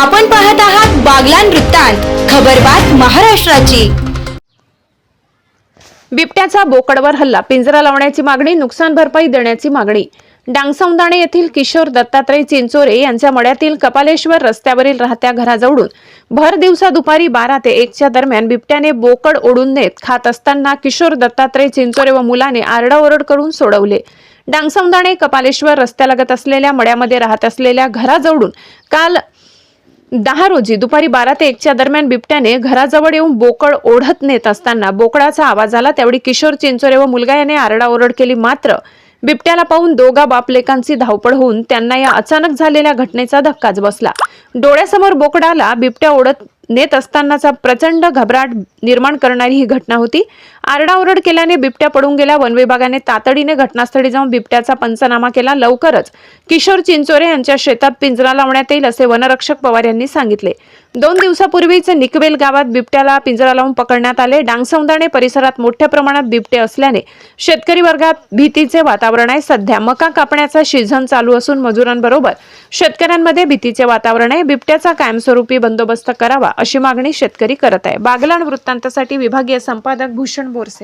आपण पाहत आहात बागलान वृत्तांत खबरबात महाराष्ट्राची. बिबट्याचा बोकडवर हल्ला पिंजरा लावण्याची मागणी नुकसान भरपाई देण्याची मागणी. डांगसौंदाणे येथील किशोर दत्तात्रय चिंचोरे यांच्या मळ्यातील कपालेश्वर रस्त्यावरील राहत्या घराजवळून भर दिवसा दुपारी बारा ते एकच्या दरम्यान बिबट्याने बोकड ओढून नेत खात असताना किशोर दत्तात्रय चिंचोरे व मुलाने आरडाओरड करून सोडवले. डांगसौंदाणे कपालेश्वर रस्त्यालगत असलेल्या मळ्यामध्ये राहत असलेल्या घराजवळून काल दहा रोजी दुपारी बारा ते एकच्या दरम्यान बिबट्याने घराजवळ येऊन बोकड ओढत नेत असताना बोकडाचा आवाज आला. त्यावेळी किशोर चिंचोरे व मुलगा याने आरडाओरड केली. मात्र बिबट्याला पाहून दोघा बापलेकांची धावपळ होऊन त्यांना या अचानक झालेल्या घटनेचा धक्काच बसला. डोळ्यासमोर बोकडाला बिबट्या ओढत नेत असतानाचा प्रचंड घबराट निर्माण करणारी ही घटना होती. आरडाओरड केल्याने बिबट्या पडून गेल्या. वन विभागाने तातडीने घटनास्थळी जाऊन बिबट्याचा पंचनामा केला लवकरच. किशोर चिंचोरे यांच्या शेतात पिंजरा लावण्यात येईल असे वनरक्षक पवार यांनी सांगितले. दोन दिवसापूर्वीच निकवेल गावात बिबट्याला पिंजरा लावून पकडण्यात आले. डांगसौंदाणे परिसरात मोठ्या प्रमाणात बिबटे असल्याने शेतकरी वर्गात भीतीचे वातावरण आहे. सध्या मका कापण्याचा सीझन चालू असून मजुरांबरोबर शेतकऱ्यांमध्ये भीतीचे वातावरण आहे. बिबट्याचा कायमस्वरूपी बंदोबस्त करावा अशी मागणी शेतकरी करत आहे. बागलाण वृत्तांतासाठी विभागीय संपादक भूषण por